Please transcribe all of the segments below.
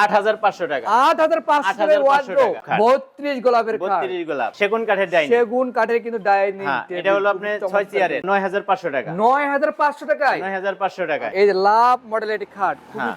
আট হাজার পাঁচশো টাকা। আট হাজার পাঁচশো 8,500 টাকা। বত্রিশ গোলাপের খাট। বত্রিশ গোলাপ। সেগুন কাঠের ডাইনিং সেগুন কাঠের কিন্তু ডাইনিং হ্যাঁ এটা হলো টাকা। টাকায়। টাকা। এই যে লাভ খাট হ্যাঁ।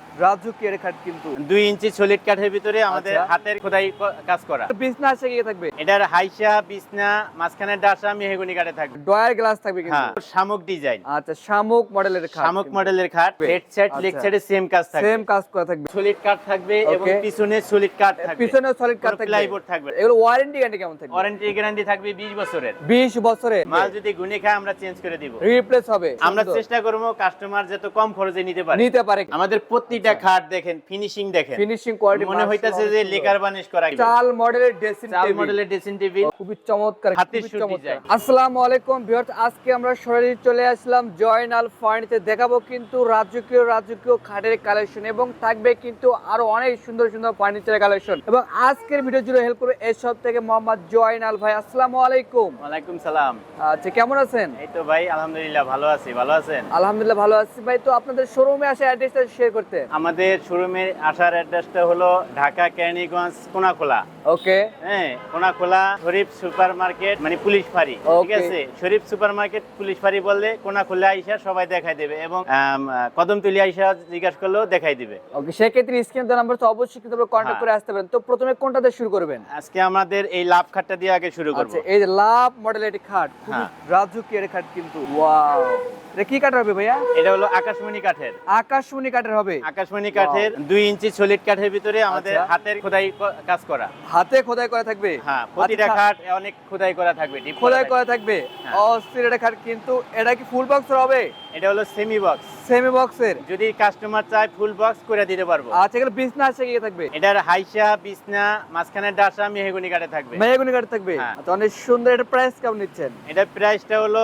খাট কিন্তু। দুই ইঞ্চি সলিড কাঠের ভিতরে আমাদের আচ্ছা। হাতের খোদাই কাজ করা। বিছনা আছে গিয়ে থাকবে? এটার হাইসা বিছনা মাঝখানে ডাসা মেহগুনি কাঠে থাকবে। ডয়ার গ্লাস থাকবে কিন্তু। হ্যাঁ শামুক ডিজাইন আচ্ছা শামুক মডেলের খাট শামুক মডেলের খাট হেড সেট লেগ। সেম কাজ থাকবে। সেম কাজ করা থাকবে। সলিড কাঠ থাকবে এবং পিছনে সলিড কাঠ থাকবে। পিছনে সলিড কাঠ থাকবে। প্লাইবোর্ড থাকবে। এগুলো ওয়ারেন্টি গ্যারান্টি কেমন থাকবে? ওয়ারেন্টি গ্যারান্টি থাকবে 20 বছরের। 20 বছরে মাল যদি গুনে খায় আমরা চেঞ্জ করে দিব। রিপ্লেস হবে। আমরা চেষ্টা করব কাস্টমার যাতে কম খরচে নিতে পারে। নিতে পারে। আমাদের প্রতিটা খাট দেখেন ফিনিশিং দেখেন। ফিনিশিং কোয়ালিটি মনে হইতাছে যে লেকার বানিশ করা চাল মডেলের ড্রেসিং চাল মডেলের ড্রেসিং টেবিল খুবই চমৎকার হাতের চমৎকার। আসসালামু আলাইকুম ভিউয়ার্স আজকে আমরা সরাসরি চলে আসলাম জয়নাল ফার্নিচার। দেখাবো কিন্তু রাজকীয় রাজকীয় খাটের কালেকশন এবং থাকবে কিন্তু আরও অনেক সুন্দর সুন্দর ফার্নিচারের কালেকশন এবং আজকের ভিডিও জুড়ে হেল্প করবে এই সব থেকে মোহাম্মদ জয়নাল ভাই। আসসালামু আলাইকুম। ওয়ালাইকুম সালাম। আচ্ছা কেমন আছেন? এই তো ভাই আলহামদুলিল্লাহ ভালো আছি। ভালো আছেন? আলহামদুলিল্লাহ ভালো আছি। ভাই তো আপনাদের শোরুমে আসে অ্যাড্রেসটা শেয়ার করতে। আমাদের শোরুমের আসার অ্যাড্রেসটা হলো ঢাকা কেরানীগঞ্জ কোনাখোলা। ওকে। হ্যাঁ কোনাখোলা শরীফ সুপার মার্কেট মানে পুলিশ ফাঁড়ি ঠিক আছে? শরীফ সুপার মার্কেট পুলিশ ফাঁড়ি বললে কোনাখোলা আইসা সবাই দেখাই দেবে এবং কদমতলি আইসা জিজ্ঞাসা করলেও দেখাই দিবে। ওকে সেক্ষেত্রে স্ক্রিন নাম্বার তো অবশ্যই কিন্তু কন্ট্যাক্ট হ্যাঁ। করে আসতে পারেন। তো প্রথমে কোনটা দিয়ে শুরু করবেন? আজকে আমাদের এই লাভ খাটটা দিয়ে আগে শুরু করব। আচ্ছা এই যে লাভ মডেলের একটি খাট খুবই হ্যাঁ। রাজুকিয়ার খাট কিন্তু। ওয়াও এটা কি কাঠ হবে ভাইয়া? এটা হলো আকাশমণি কাঠের। আকাশমণি কাঠের হবে। আকাশমণি কাঠের দুই ইঞ্চি সলিড কাঠের ভিতরে আমাদের আচ্ছা। হাতের খোদাই কাজ করা। হাতে খোদাই করা থাকবে? হ্যাঁ প্রতিটা আচ্ছা, খাট অনেক খোদাই করা থাকবে খোদাই করা থাকবে। হ্যাঁ। অস্থির এটা খাট কিন্তু। এটা কি ফুল বক্স হবে? এটা হলো সেমি বক্স সেমি বক্সের যদি কাস্টমার চায় ফুল বক্স করে দিতে পারব। আচ্ছা এগুলো বিছনা আছে গিয়ে থাকবে? এটার হাইসা বিছনা মাঝখানে ডাসা মেহগুনি থাকবে। মেহগুনি থাকবে? হ্যাঁ। আচ্ছা অনেক সুন্দর এটা প্রাইস কেমন নিচ্ছেন? এটার প্রাইসটা হলো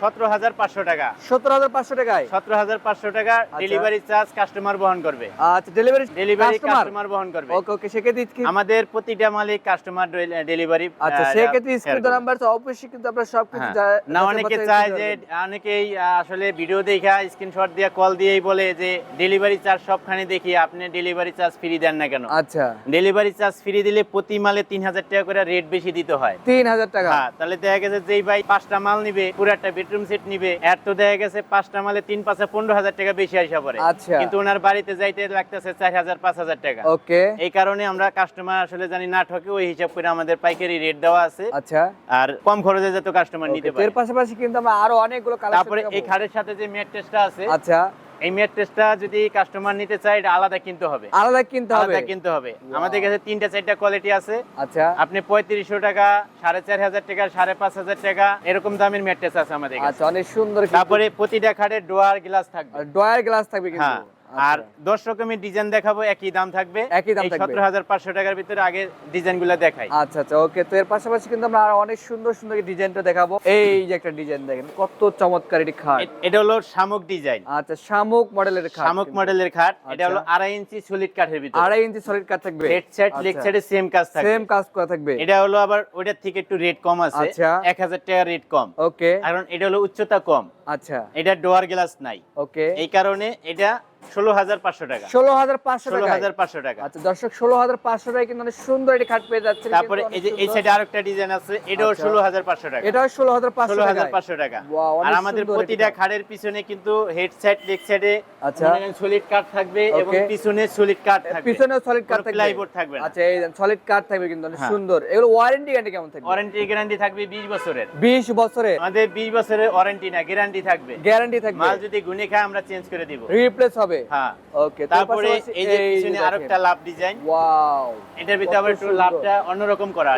সতেরো হাজার পাঁচশো টাকা। সতেরো হাজার পাঁচশো টাকায়? সতেরো হাজার পাঁচশো টাকা ডেলিভারি চার্জ কাস্টমার বহন করবে। আচ্ছা ডেলিভারি ডেলিভারি কাস্টমার বহন করবে। ওকে ওকে সেক্ষেত্রে কি- আমাদের প্রতিটা মালিক কাস্টমার ডেলিভারি আচ্ছা সেক্ষেত্রে নাম্বার অবশ্যই কিন্তু আপনারা সবকিছু না অনেকে চায় যে অনেকেই আসলে ভিডিও দেখা স্ক্রিনশট দিয়ে কল দিয়েই বলে যে ডেলিভারি চার্জ সবখানে দেখি আপনি ডেলিভারি চার্জ ফ্রি দেন না কেন? আচ্ছা। ডেলিভারি চার্জ ফ্রি দিলে প্রতি মালে তিন হাজার টাকা করে রেট বেশি দিতে হয়। তিন হাজার টাকা? হ্যাঁ তাহলে দেখা গেছে যেই ভাই পাঁচটা মাল নিবে পুরো একটা বেডরুম সেট নিবে এর তো দেখা গেছে পাঁচটা মালে তিন পাঁচে পনেরো হাজার টাকা বেশি আসা পড়ে। আচ্ছা। কিন্তু ওনার বাড়িতে যাইতে লাগতেছে চার হাজার পাঁচ হাজার টাকা। ওকে। এই কারণে আমরা কাস্টমার আসলে জানি না ঠকে ওই হিসাব করে আমাদের পাইকারি রেট দেওয়া আছে। আচ্ছা। আর কম খরচে যাতে কাস্টমার নিতে পারে এর পাশাপাশি কিন্তু আমরা আরও অনেকগুলো কালেকশন তারপরে এই খাটের সাথে যে মেট টেস্টটা আছে আচ্ছা। এই মেট টেস্টটা যদি কাস্টমার নিতে চায় এটা আলাদা কিনতে হবে। আলাদা কিনতে হবে? আলাদা কিনতে হবে। আমাদের কাছে তিনটা চারটা কোয়ালিটি আছে। আচ্ছা। আপনি পঁয়ত্রিশশো টাকা সাড়ে চার হাজার টাকা সাড়ে পাঁচ হাজার টাকা এরকম দামের মেট টেস্ট আছে আমাদের কাছে। আচ্ছা অনেক সুন্দর তারপরে প্রতিটা খাটে ডোয়ার গ্লাস থাকবে। ডোয়ার গ্লাস থাকবে কিন্তু। হ্যাঁ। আর দশ রকমের ডিজাইন দেখাবো একই দাম থাকবে। একই দাম থাকবে। সতেরো হাজার পাঁচশো টাকার ভিতরে আগে ডিজাইনগুলো দেখাই। আচ্ছা আচ্ছা ওকে তো এর পাশাপাশি কিন্তু আমরা আরও অনেক সুন্দর সুন্দর ডিজাইনটা দেখাবো। এই যে একটা ডিজাইন দেখেন কত চমৎকার এটি খাট। এটা হলো শামুক ডিজাইন আচ্ছা শামুক মডেলের খাট শামুক মডেলের খাট। এটা আচ্ছা। হলো আড়াই ইঞ্চি সলিড কাঠের ভিতরে। আড়াই ইঞ্চি সলিড কাঠ থাকবে। হেড সেট লেগ সেটে সেম কাজ থাকবে। সেম কাজ করা থাকবে। এটা হলো আবার ওইটার থেকে একটু রেট কম আছে। আচ্ছা। এক হাজার টাকা রেট কম। ওকে কারণ এটা হলো উচ্চতা কম। আচ্ছা। এটা ডোয়ার গ্লাস নাই। ওকে এই কারণে এটা ষোলো হাজার পাঁচশো টাকা। ষোলো হাজার পাঁচশো ষোলো হাজার পাঁচশো টাকা। আচ্ছা দর্শক ষোলো হাজার পাঁচশো টাকা কিন্তু অনেক সুন্দর একটি খাট পেয়ে যাচ্ছে তারপরে এই যে এই সাইডে আরেকটা ডিজাইন আছে এটাও আচ্ছা। ষোলো হাজার পাঁচশো টাকা। এটাও ষোলো হাজার পাঁচশো ষোলো হাজার পাঁচশো টাকা। আর আমাদের প্রতিটা এটা। পিছনে কিন্তু হেড সাইড লেগ সাইডে আচ্ছা। সলিড কাঠ থাকবে এবং পিছনে সলিড কাঠ থাকবে। পিছনেও সলিড কাট থাকবে। plyboard থাকবে আচ্ছা এই সলিড কাট থাকবে কিন্তু অনেক হ্যাঁ। সুন্দর। এগুলো ওয়ারেন্টি গ্যারান্টি কেমন থাকবে? ওয়ারেন্টি গ্যারান্টি থাকবে বিশ বছরের। বিশ বছরে আমাদের বিশ বছরের ওয়ারেন্টি না গ্যারান্টি থাকবে। গ্যারান্টি থাকবে। মাল যদি খায় আমরা চেঞ্জ করে দিব। রিপ্লেস হবে। হ্যাঁ। ওকে তারপরে এই যে পিছনে আরেকটা লাভ ডিজাইন ওয়াও এটার ভিতরে আবার একটু লাভটা অন্যরকম করা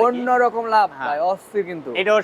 লাভ হ্যাঁ। ভাই অস্থির কিন্তু। এটাও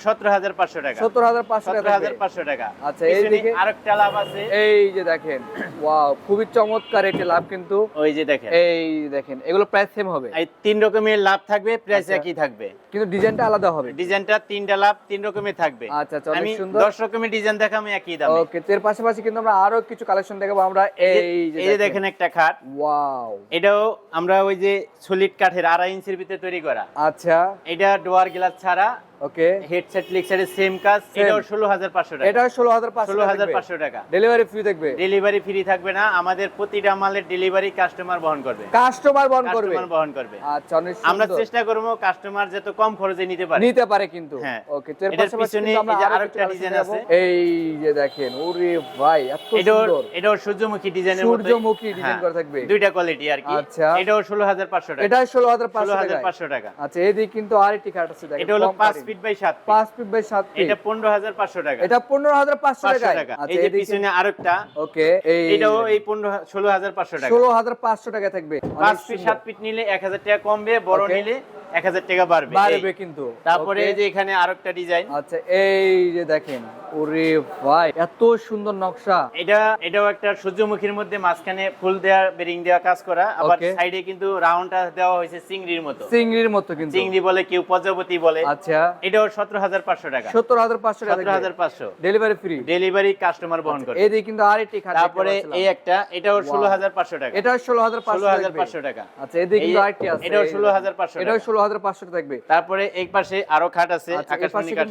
টাকা। সত্তর হাজার পাঁচশো টাকা সতেরো হাজার থাকবে। পাঁচশো টাকা। আচ্ছা, পিছনে এইদিকে? আরেকটা লাভ আছে। এই যে দেখেন ওয়াও খুবই চমৎকার একটি লাভ কিন্তু। ওই যে দেখেন। এই দেখেন এগুলো প্রাইস সেম হবে। এই তিন রকমের লাভ থাকবে প্রাইস আচ্ছা। একই থাকবে। কিন্তু ডিজাইনটা আলাদা হবে। ডিজাইনটা তিনটা লাভ তিন রকমের থাকবে। আচ্ছা, আচ্ছা, অনেক সুন্দর। দশ রকমের ডিজাইন দেখাবো একই দামে। ওকে এর পাশাপাশি কিন্তু আমরা আরও কিছু কালেকশন দেখাবো। আমরা এই এই যে- দেখেন একটা খাট। ওয়াও। এটাও আমরা ওই যে সলিড কাঠের আড়াই ইঞ্চির ভিতরে তৈরি করা। আচ্ছা। এটা ডোয়ার গ্লাস ছাড়া ওকে হেডসেট লিক্সারের সেম কাজ এটাও ষোলো হাজার পাঁচশো টাকা। এটা ষোলো হাজার পাঁচশো ষোলো হাজার পাঁচশো টাকা। ডেলিভারি ফ্রি থাকবে। ডেলিভারি ফ্রি থাকবে না আমাদের প্রতিটা মালের ডেলিভারি কাস্টমার বহন করবে। কাস্টমার বহন করবে। কাস্টমার বহন করবে। আচ্ছা অনেক আমরা চেষ্টা করব কাস্টমার যত কম খরচে নিতে পারে। নিতে পারে কিন্তু। হ্যাঁ। ওকে তো এর পাশাপাশি আমরা এই আরেকটা ডিজাইন আছে। এই যে দেখেন ওরে ভাই এত সুন্দর। এটাও সূর্যমুখী ডিজাইনের সূর্যমুখী ডিজাইন করা থাকবে। দুইটা কোয়ালিটি আর কি। আচ্ছা। এটাও ষোলো হাজার পাঁচশো টাকা। এটা ষোলো হাজার ষোলো পাঁচশো হাজার টাকা পাঁচশো টাকা। আচ্ছা এদিকে কিন্তু আরেকটি কার্ড আছে দেখেন এটা হলো কম পাঁচ পারি। ফিট বাই সাত feet। পাঁচ ফিট বাই সাত ফিট এটা পনেরো হাজার পাঁচশো টাকা। এটা পনেরো হাজার পাঁচশো পাঁচশো টাকা টাকা। আচ্ছা এই যে পিছনে আরেকটা ওকে এই এটাও এই পনেরো ষোলো হাজার পাঁচশো টাকা। ষোলো হাজার পাঁচশো টাকা থাকবে। পাঁচ ফিট সুন্দর। সাত ফিট নিলে এক হাজার টাকা কমবে বড় নিলে এক হাজার টাকা বাড়বে। বাড়বে কিন্তু। তারপরে এই যে এখানে আরেকটা ডিজাইন আচ্ছা এই যে দেখেন ওরে ভাই এত সুন্দর নকশা। এটা এটাও একটা সূর্যমুখীর মধ্যে মাঝখানে ফুল দেওয়া বেরিং দেওয়া কাজ করা আবার সাইডে কিন্তু রাউন্ডটা দেওয়া হয়েছে চিংড়ির মতো। চিংড়ির মতো কিন্তু। চিংড়ি বলে কেউ প্রজাপতি বলে। আচ্ছা। এটাও সতেরো হাজার পাঁচশো টাকা। সত্তর হাজার পাঁচশো টাকা সতেরো হাজার পাঁচশো। ডেলিভারি ফ্রি ডেলিভারি কাস্টমার বহন করে এদিকে কিন্তু আরেকটি খাট তারপরে এই একটা এটাও ষোলো হাজার পাঁচশো টাকা। এটা ষোলো হাজার পাঁচশো হাজার পাঁচশো টাকা। আচ্ছা এদিকে কিন্তু আরেকটি আছে। এটাও এই যে 16,500 এটাও ষোলো হাজার পাঁচশো থাকবে। তারপরে এই পাশে আরও খাট আছে আচ্ছা,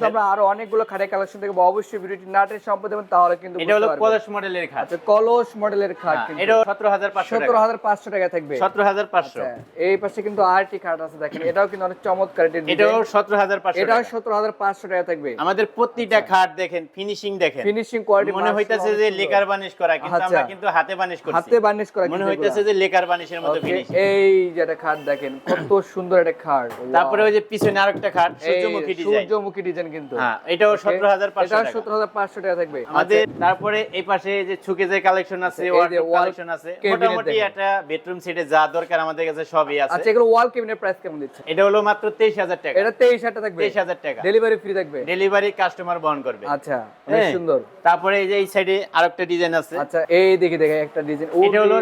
আমরা আরও অনেকগুলো খাটের কালেকশন দেখব। অবশ্যই ভিডিওটি নাটের সম্পদ দেবেন তাহলে কিন্তু এটা হলো কলস মডেলের খাট। আচ্ছা কলস মডেলের খাট হ্যাঁ, সতেরো হাজার পাঁচশো সতেরো হাজার পাঁচশো টাকা থাকবে। সতেরো হাজার পাঁচশো। আচ্ছা, এই পাশে কিন্তু আরেকটি খাট আছে দেখেন। এটাও কিন্তু অনেক চমৎকার এটাও সতেরো হাজার পাঁচশো এটাও সতেরো হাজার পাঁচশো টাকা থাকবে। আমাদের প্রতিটা খাট দেখেন ফিনিশিং দেখেন। ফিনিশিং কোয়ালিটি মনে হইতাছে যে লেকার বানিশ করা কিন্তু। আমরা কিন্তু হাতে বানিশ করছি। হাতে বার্নিশ করা মনে হইতাছে যে লেকার বানিশের মতো ফিনিশিং এই যে একটা খাট দেখেন কত সুন্দর একটা খাট। তারপরে ওই যে পিছনে আরেকটা খাট সূর্যমুখী ডিজাইন। সূর্যমুখী ডিজাইন কিন্তু। হ্যাঁ এটাও Okay, সতেরো হাজার পাঁচশো এটাও টাকা। সতেরো হাজার পাঁচশো টাকা থাকবে। আমাদের তারপরে এই পাশে যে ছুকে যে কালেকশন আছে আচ্ছা, ওয়ার্ডরোব কালেকশন আছে মোটামুটি একটা বেডরুম সেটে যা দরকার আমাদের কাছে সবই আচ্ছা এগুলো ওয়াল কেবিনের প্রাইস কেমন দিচ্ছে? এটা হলো মাত্র তেইশ হাজার টাকা। এটা তেইশ হাজার থাকবে। তেইশ হাজার টাকা। ডেলিভারি ফ্রি থাকবে। ডেলিভারি কাস্টমার বহন করবে। আচ্ছা অনেক হ্যাঁ। সুন্দর। তারপরে এই যে এই সাইডে আরেকটা ডিজাইন আছে। আচ্ছা এই দেখি দেখে একটা ডিজাইন এটা হলো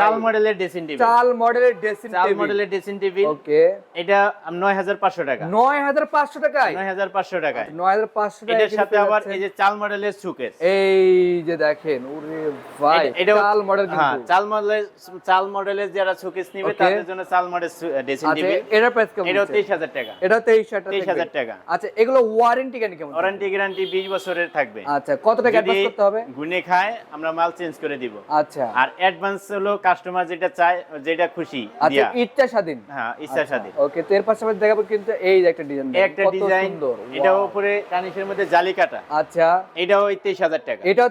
চাল মডেলের ড্রেসিং টেবিল চাল মডেলের ড্রেসিং চাল মডেলের ড্রেসিং টেবিল ওকে এটা নয় হাজার পাঁচশো টাকা। নয় হাজার পাঁচশো টাকায়? নয় হাজার পাঁচশো টাকায়। নয় হাজার পাঁচশো টাকা এটার সাথে আবার এই যে চাল মডেলের সুকেস এই যে দেখেন ওরে ভাই চাল মডেল হ্যাঁ চাল মডেলের চাল মডেলের যারা সুকেস নিবে তাদের জন্য চাল মডেল আচ্ছা টেবিল এটার প্রাইস কেমন দিচ্ছে? হাজার টাকা। এটা তেইশ হাজার তেইশ হাজার টাকা। আচ্ছা এগুলো ওয়ারেন্টি কেন কেমন ওয়ারেন্টি গ্যারান্টি বিশ বছরের থাকবে। আচ্ছা কত টাকা অ্যাডভান্স করতে হবে? গুনে খায় আমরা মাল চেঞ্জ করে দিব। আচ্ছা। আর অ্যাডভান্স হলো কাস্টমার যেটা চায় যেটা খুশি আচ্ছা ইচ্ছা স্বাধীন। হ্যাঁ ইচ্ছা সাথে ওকে এর পাশাপাশি দেখাবো কিন্তু এই যে একটা ডিজাইন একটা ডিজাইন Wow! উপরে কানিসের মধ্যে জালি কাটা। আচ্ছা। এটাও ওই তেইশ হাজার টাকা। এটাও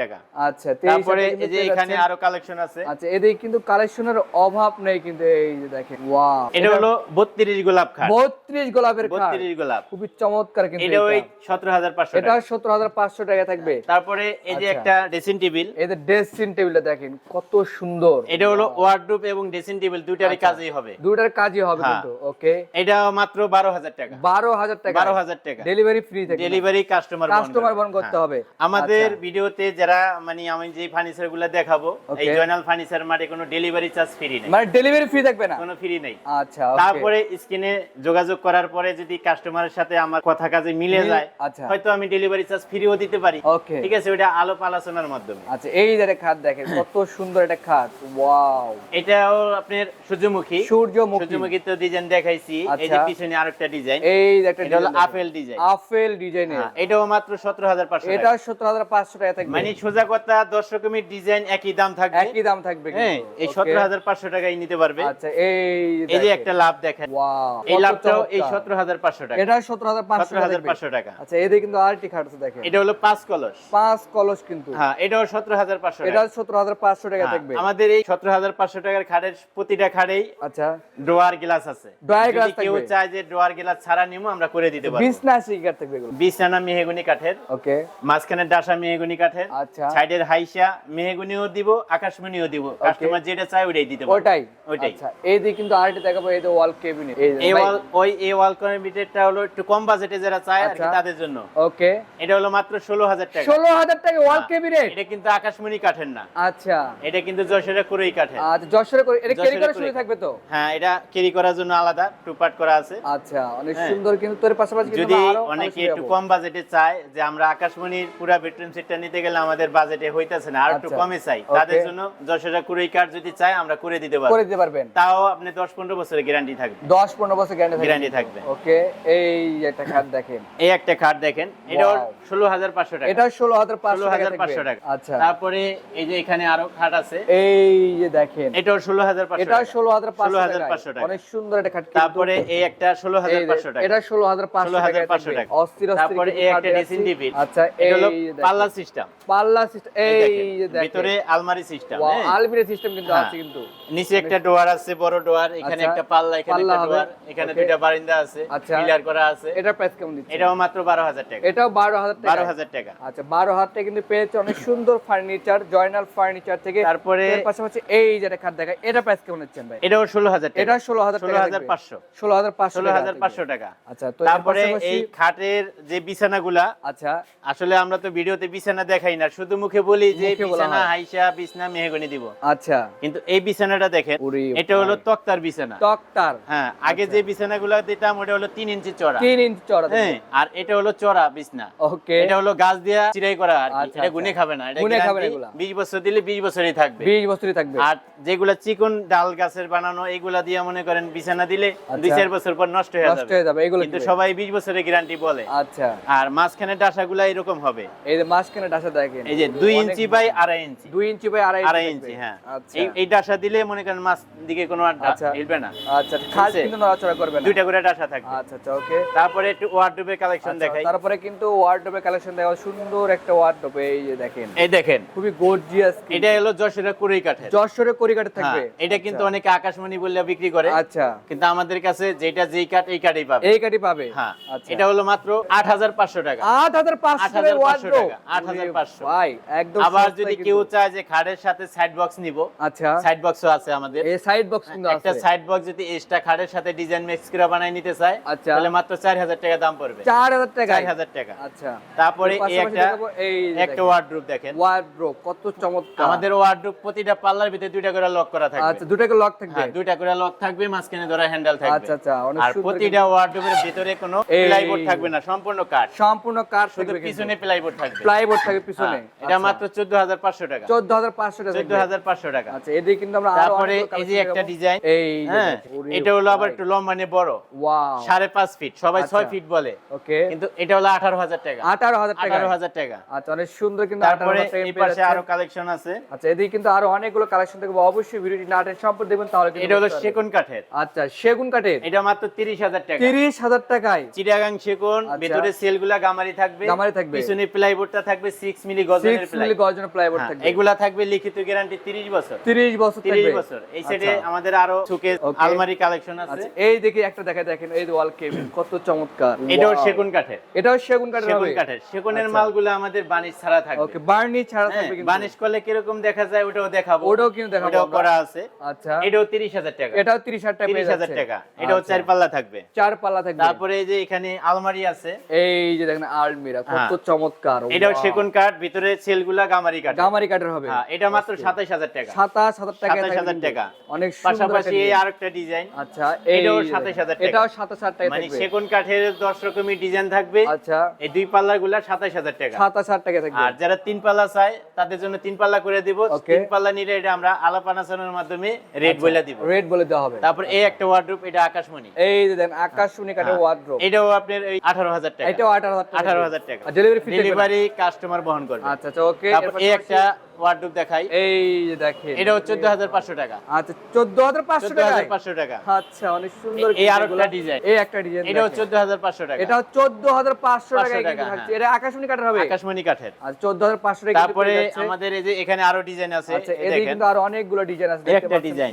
টাকা। আচ্ছা তারপরে এই যে এখানে আরও কালেকশন আছে। আচ্ছা এদিকে কিন্তু কালেকশনের অভাব নেই কিন্তু এই যে দেখেন ওয়াও এটা হলো বত্রিশ গোলাপ খাট। বত্রিশ গোলাপের খাট। বত্রিশ গোলাপ। খুবই চমৎকার কিন্তু এটা। ওই এটা। সতেরো হাজার পাঁচশো এটা সতেরো হাজার পাঁচশো টাকা থাকবে। তারপরে এই যে আচ্ছা। একটা ড্রেসিং টেবিল এদের ড্রেসিং টেবিলটা দেখেন কত সুন্দর। এটা হলো ওয়ার্ডরোব এবং ড্রেসিং টেবিল দুইটারই কাজই কাজেই হবে। দুটার কাজই হবে ওকে এটা মাত্র বারো হাজার টাকা। বারো হাজার টাকা। বারো হাজার টাকা। ডেলিভারি ফ্রি থাকবে ডেলিভারি কাস্টমার কাস্টমার বহন করতে হবে। আমাদের আচ্ছা। ভিডিওতে যারা মানে আমি যে ফার্নিচারগুলো দেখাবো এই জয়নাল ফার্নিচার মাঠে কোনো ডেলিভারি চার্জ ফ্রি নেই। মানে ডেলিভারি ফ্রি থাকবে না? কোনো ফ্রি নেই। আচ্ছা তারপরে স্ক্রিনে যোগাযোগ করার পরে যদি কাস্টমারের সাথে আমার কথা কাজে মিলে যায় আচ্ছা। হয়তো আমি ডেলিভারি চার্জ ফ্রিও দিতে পারি। ঠিক আছে ওটা আলোপ আলোচনার মাধ্যমে। আচ্ছা এই যে খাট দেখেন কত সুন্দর একটা খাট। ওয়াও এটাও আপনার সূর্যমুখী। সূর্যমুখী। সূর্যমুখী তো ডিজাইন দেখাইছি এই যে আচ্ছা। পিছনে আরেকটা ডিজাইন এই একটা এটা হলো আপেল ডিজাইন আপেল ডিজাইনের এটাও মাত্র এটা টাকা। থাকবে। মানে সোজা কথা দশ রকমের ডিজাইন একই দাম থাকবে। একই দাম থাকবে হ্যাঁ। এই টাকায় নিতে পারবে। আচ্ছা এই এই যে একটা লাভ দেখেন। ওয়াও এই লাভটাও এই সতেরো হাজার পাঁচশো টাকা। এটা সতেরো হাজার পাঁচশো সতেরো হাজার টাকা পাঁচশো টাকা। আচ্ছা এদিকে কিন্তু আরেকটি খাট আছে দেখেন। এটা হলো পাঁচ কলস। পাঁচ কলস কিন্তু। হ্যাঁ এটাও সতেরো হাজার পাঁচশো এটা টাকা সতেরো হাজার পাঁচশো টাকা হ্যাঁ, থাকবে। আমাদের এই সতেরো হাজার পাঁচশো টাকার খাটের প্রতিটা খাটেই আচ্ছা। ড্রোয়ার গ্লাস আছে। Drawer যদি glass কেউ চায় যে ড্রোয়ার গ্লাস ছাড়া নিমো আমরা করে দিতে পারব। বিছনা শিকার থাকবে এগুলো। বিছানা মেহগুনি কাঠের। ওকে। মাঝখানে ডাসা মেহগুনি কাঠের। আচ্ছা। সাইডের হাইসা মেহগুনিও দিব আকাশমণিও দিব। কাস্টমার যেটা চায় ওইটাই দিতে পারব। ওটাই। ওইটাই। আচ্ছা এইদিকে কিন্তু আরেকটি দেখাবো এই যে ওয়াল কেবিনেট এই এই ওয়াল ওই এই ওয়াল কর্নেবিটেরটা হলো একটু কম বাজেটে যারা চায় আর আচ্ছা। তাদের জন্য। ওকে। এটা হলো মাত্র ষোলো হাজার টাকা। ষোলো হাজার টাকা ওয়াল হ্যাঁ। এটা কিন্তু আকাশমণি কাঠের না। আচ্ছা। এটা কিন্তু যশোরের কুরই কাঠের। আচ্ছা যশোরে করে এটা ক্যারি যশোরে করে- সুযোগ থাকবে তো? হ্যাঁ এটা ক্যারি করার জন্য আলাদা টুপাট করা আছে। আচ্ছা অনেক হ্যাঁ। সুন্দর কিন্তু তোর পাশাপাশি যদি অনেকে একটু কম বাজেটে চায় যে আমরা আকাশমণির পুরা বেডরুম সেটটা নিতে গেলে আমাদের বাজেটে হইতাছে না আর একটু আচ্ছা। কমে চাই। তাদের জন্য যশোরা কুড়ি কাঠ যদি চায় আমরা করে দিতে পারব। করে দিতে পারবেন। তাও আপনি দশ পনেরো বছরের গ্যারান্টি থাকবে। দশ পনেরো বছর গ্যারান্টি গ্যারান্টি থাকবে। ওকে এই একটা খাট দেখেন। এই একটা খাট দেখেন হাজার পাঁচশো টাকা। এটা ষোলো হাজার ষোলো পাঁচশো হাজার টাকা পাঁচশো থাকবে। টাকা। আচ্ছা। তারপরে এই যে এখানে আরও খাট আছে। এই যে দেখেন। এটাও ষোলো হাজার পাঁচশো এটা ষোলো হাজার ষোলো পাঁচশো হাজার টাকা পাঁচশো টাকা। অনেক সুন্দর সুন্দর একটা খাট তারপরে এই একটা 16500 টাকা। এটা 16500 টাকা অস্থির অস্থির তারপরে এই একটা আচ্ছা এই হলো পাল্লা সিস্টেম। পাল্লা সিস্টেম এই ভিতরে আলমারি সিস্টেম হ্যাঁ? আলমারি সিস্টেম কিন্তু হ্যাঁ। আছে কিন্তু। নিচে একটা আছে বড় এখানে আচ্ছা, একটা পাল্লা এখানে একটা এখানে দুইটা বারান্দা আছে আচ্ছা। পিলার করা আছে। এটা প্রাইস কেমন দিচ্ছেন? এটাও মাত্র 12000 টাকা। এটাও 12000 টাকা। 12000 টাকা। আচ্ছা 12000 টাকা কিন্তু পেয়েছে অনেক সুন্দর ফার্নিচার জয়নাল ফার্নিচার থেকে। তারপরে পাশাপাশি এই যেটা খাট দেখা এটা প্রাইস কেমন দিচ্ছেন ভাই? এটাও 16000 টাকা। এটা 16000 টাকা। 16500 যে বিছানা হ্যাঁ, দিতাম ওটা হলো ইঞ্চি চড়া। ইঞ্চি চড়া হ্যাঁ, আর এটা হলো চড়া বিছনা। এটা হলো গাছ দিয়া চিরাই করা আর এটা গুনে খাবে না। খাবে বছর দিলে 20 বছরই থাকবে। 20 বছরই থাকবে। আর যেগুলা চিকন ডাল গাছের বানানো এগুলা দিয়ে মনে করেন বিছানা দিলে দুই আচ্ছা। চার বছর পর নষ্ট হয়ে নষ্ট হয়ে যাবে। যাবে এগুলো কিন্তু সবাই 20 বছরের গ্যারান্টি বলে। আচ্ছা। আর মাঝখানে ডাসাগুলা এরকম হবে। এই যে মাঝখানে ডাসা দেখেন। এই যে দুই ইঞ্চি বাই আড়াই ইঞ্চি। দুই ইঞ্চি বাই আড়াই আড়াই থাকবে। ইঞ্চি হ্যাঁ। আচ্ছা। এই এই ডাসা দিলে মনে করেন মাছ দিকে কোনো আর আচ্ছা। হিলবে না। আচ্ছা খাস কিন্তু নড়াচড়া করবে না। দুইটা করে ডাসা থাকবে। আচ্ছা আচ্ছা ওকে। তারপরে একটু ওয়ার্ডরোবের কালেকশন দেখাই। তারপরে কিন্তু ওয়ার্ডরোবের কালেকশন দেখা সুন্দর একটা ওয়ার্ডরোব এই যে দেখেন। এই দেখেন। খুবই গর্জিয়াস এটা হলো যশোরের কুড়ি কাঠের যশোরে করিকাটে থাকবে। হ্যাঁ, এটা কিন্তু অনেকে আকাশমণি বললে বিক্রি করে। আচ্ছা। কিন্তু আমাদের কাছে যেটা যেই কাঠ এই কাঠই পাবে। এই কাটি পাবে? হ্যাঁ আচ্ছা। এটা হলো মাত্র আট হাজার পাঁচশো টাকা। আট হাজার পাঁচশো 8,500 ওয়ার্ডরোব টাকা, 8,500 ভাই একদম আবার যদি কেউ চায় যে খাটের সাথে সাইড বক্স নিব আচ্ছা। সাইড বক্সও আছে আমাদের। এই সাইড বক্স কিন্তু আছে। একটা সাইড বক্স যদি এক্সট্রা খাটের সাথে ডিজাইন মিক্স করে বানাই নিতে চায় আচ্ছা। তাহলে মাত্র চার হাজার টাকা দাম পড়বে। চার হাজার টাকা চার হাজার টাকা। আচ্ছা। তারপরে এই একটা এই একটা। ওয়ার্ডরোব দেখেন। ওয়ার্ডরোব কত চমৎকার। আমাদের ওয়ার্ডরোব প্রতিটা পাল্লার ভিতরে দুইটা করে লক করা থাকবে। আচ্ছা দুইটা করে লক থাকবে? হ্যাঁ দুইটা করে লক থাকবে মাঝখানে ধরা হ্যান্ডেল থাকবে। আচ্ছা আচ্ছা আর প্রতিটা ওয়ার্ডরোবের ভিতরে কোনো প্লাইবোর্ড থাকবে না সম্পূর্ণ কাঠ সম্পূর্ণ কার শুধু পিছনে প্লাইবোর্ড থাকবে। প্লাইবোর্ড থাকবে পিছনে। হ্যাঁ, এটা মাত্র চোদ্দ হাজার পাঁচশো টাকা। চোদ্দ হাজার পাঁচশো টাকা। চোদ্দ হাজার পাঁচশো টাকা। আচ্ছা এদিকে কিন্তু আমরা আরও তারপরে এই যে একটা ডিজাইন এই হ্যাঁ ওরে এটা হলো আবার। একটু লম্বানে বড়। ওয়াও সাড়ে পাঁচ ফিট সবাই আচ্ছা। ছয় ফিট বলে। ওকে কিন্তু এটা হলো আঠারো হাজার টাকা। আঠারো হাজার টাকা। আঠারো হাজার টাকা। আচ্ছা অনেক সুন্দর কিন্তু তারপরে এই পাশে আরও কালেকশন আছে। আচ্ছা এদিকে কিন্তু আরও অনেকগুলো কালেকশন দেখব। অবশ্যই ভিডিওটি নাটের সম্পর্ক দেখবেন তাহলে কিন্তু এটা হলো। সেগুন কাঠের। আচ্ছা সেগুন কাঠের। এটা মাত্র তিরিশ হাজার টাকা। তিরিশ হাজার টাকায়। চিটাগাং সেগুন আচ্ছা। ভেতরে সেলগুলা গামারি থাকবে। গামারি থাকবে। পিছনে প্লাইবোর্ডটা থাকবে মিলি গজনের মিলি গর্জন প্লাইবোর্ড থাকবে। এগুলা থাকবে লিখিত গ্যারান্টি তিরিশ বছর। তিরিশ বছর তিরিশ থাকবে। বছর। এই সাইডে আচ্ছা। আমাদের আরও আলমারি কালেকশন আছে। আচ্ছা এই দেখি একটা দেখা দেখেন এই ওয়াল কেবিন কত চমৎকার। এটাও সেগুন কাঠের। এটাও সেগুন কাঠের সেগুন কাঠের। সেগুনের। মালগুলো আমাদের বানিশ ছাড়া থাকবে। ওকে বার্নি ছাড়া হ্যাঁ, থাকবে কিন্তু। বানিশ করলে কীরকম দেখা যায় ওটাও দেখাবো। ওটাও কিন্তু দেখাবো। ওটাও করা আছে। আচ্ছা। এটাও তিরিশ হাজার টাকা। এটাও তিরিশ হাজার টাকা টাকা। এটাও আচ্ছা। চার পাল্লা থাকবে। চার পাল্লা থাকবে। তারপরে এই যে এখানে আলমারি আছে। এই যে দেখেন আলমিরা কত হ্যাঁ। চমৎকার এটাও. সেগুন কাঠ ভিতরে সেলগুলা গামারি কাঠ গামারি কাঠের হবে। হ্যাঁ এটা মাত্র সাতাইশ হাজার টাকা। সাতাশ হাজার টাকা সাতাশ হাজার টাকা। অনেক পাশাপাশি এই। আরেকটা ডিজাইন আচ্ছা এটাও যে 27,000 টাকা। এটাও মানে সেগুন কাঠের দশ রকমের ডিজাইন থাকবে। আচ্ছা। এই দুই টাকা। সাতাশ হাজার টাকা থাকবে। আর যারা তিন পাল্লা চায় তাদের জন্য তিন পাল্লা করে দিব। তিন পাল্লা নিলে এটা আমরা আলাপ আলোচনার মাধ্যমে রেট আচ্ছা। বলে দিব। রেট বলে দেওয়া হবে। তারপর এই একটা ওয়ার্ডরোব এটা আকাশমণি। এই যে দেখেন আকাশ শুনি কাঠের হ্যাঁ। এটাও আপনার আঠারো হাজার টাকা। এটাও আঠারো হাজার টাকা। আঠারো হাজার টাকা। ডেলিভারি ডেলিভারি কাস্টমার বহন করবে। আচ্ছা আচ্ছা ওকে এই একটা ওয়ার্ডরোব দেখাই। এই যে দেখেন। হাজার পাঁচশো টাকা। আচ্ছা চোদ্দ হাজার পাঁচশো চোদ্দ টাকা হাজার পাঁচশো টাকা। আচ্ছা অনেক সুন্দর এই আরেকটা এগুলা। design। এই একটা ডিজাইন হাজার পাঁচশো টাকা। এটা চোদ্দ হাজার পাঁচশো 500 টাকায় কিন্তু থাকছে। হ্যাঁ। এটা আকাশমণি কাঠের হবে? আকাশমণি কাঠের। আর চোদ্দ হাজার পাঁচশো টাকা তারপরে আমাদের এই যে এখানে আরও ডিজাইন আছে আচ্ছা এই কিন্তু আরও অনেকগুলো ডিজাইন আছে দেখতে পাচ্ছেন। ডিজাইন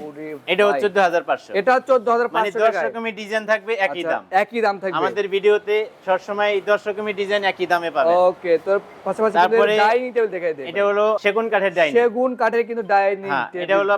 হাজার পাঁচশো। এটা চোদ্দ হাজার মানে পাঁচশো দশ টাকায়। রকমের ডিজাইন থাকবে একই আচ্ছা, দাম। একই দাম থাকবে। আমাদের ভিডিওতে সবসময় এই দশ রকমের ডিজাইন একই দামে পাবে। ওকে তোর পাশাপাশি ডাইনিং টেবিল দেখাই এটা হলো সেগুন কাঠের ডাইনিং। সেগুন কাঠের কিন্তু ডাইনিং হ্যাঁ, এটা হলো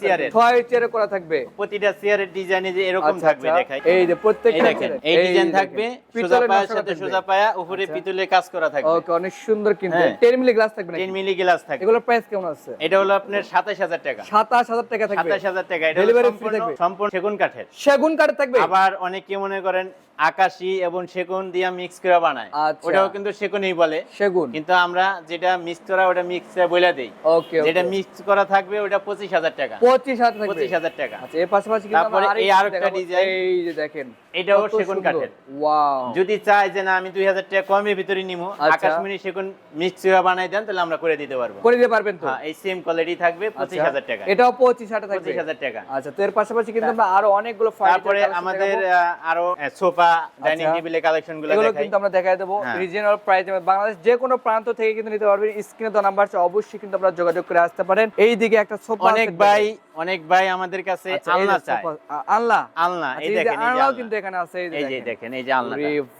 চেয়ারের। ছয় চেয়ারে করা থাকবে। প্রতিটা চেয়ারের ডিজাইনে যে এরকম আচ্ছা, থাকবে আচ্ছা। দেখাই। এই যে প্রত্যেকটা দেখেন এই ডিজাইন থাকবে সোজা পায়ের সাথে সোজা পায়া উপরে আচ্ছা। পিতলে কাজ করা থাকবে। ওকে অনেক সুন্দর কিন্তু। হ্যাঁ। 10 মিলি গ্লাস থাকবে নাকি? টেন মিলি গ্লাস থাকবে। এগুলোর প্রাইস কেমন আছে? এটা হলো আপনার সাতাশ হাজার টাকা। সাতাশ হাজার টাকা থাকবে। সাতাশ হাজার টাকা এটা সম্পূর্ণ সম্পূর্ণ সেগুন কাঠের। সেগুন কাঠের থাকবে? আবার অনেকে মনে করেন আকাশি এবং সেগুন দিয়ে মিক্স করে বানায়। আচ্ছা। ওটাও কিন্তু সেগুনই বলে। সেগুন। কিন্তু আমরা যেটা মিক্স করা ওটা মিক্স বলে দেই। ওকে যেটা মিক্স করা থাকবে ওটা পঁচিশ হাজার টাকা। পঁচিশ হাজার পঁচিশ হাজার টাকা। আচ্ছা এর পাশাপাশি তারপরে এই আরেকটা দেখাবো। design। এই যে দেখেন এটাও সেগুন কাঠের। ওয়াও যদি চাই যে না আমি দুই হাজার টাকা কমের ভিতরে নিবো আচ্ছা। আকাশমণি সেগুন মিক্স করে বানাই দেন তাহলে আমরা করে দিতে পারব। করে দিতে পারবেন তো? হ্যাঁ এই সেম কোয়ালিটি থাকবে পঁচিশ আচ্ছা, হাজার টাকা। এটাও পঁচিশ হাজার থাকবে পঁচিশ হাজার টাকা। আচ্ছা তো এর পাশাপাশি কিন্তু আমরা আরও অনেকগুলো তারপরে আমাদের আরও সোফা ডাইনিং আচ্ছা। টেবিলের কালেকশনগুলো এগুলো কিন্তু আমরা দেখাই দেবো হ্যাঁ। প্রাইস বাংলাদেশ যে কোনো প্রান্ত থেকে কিন্তু নিতে পারবেন স্ক্রিনে তো নাম্বার আছে অবশ্যই কিন্তু আপনারা যোগাযোগ করে আসতে পারেন। এই দিকে একটা সোফা অনেক ভাই অনেক ভাই আমাদের কাছে আলনা চায়। আলনা? এই আচ্ছা, দেখেন আলনাও কিন্তু এখানে আছে এই যে দেখেন। এই যে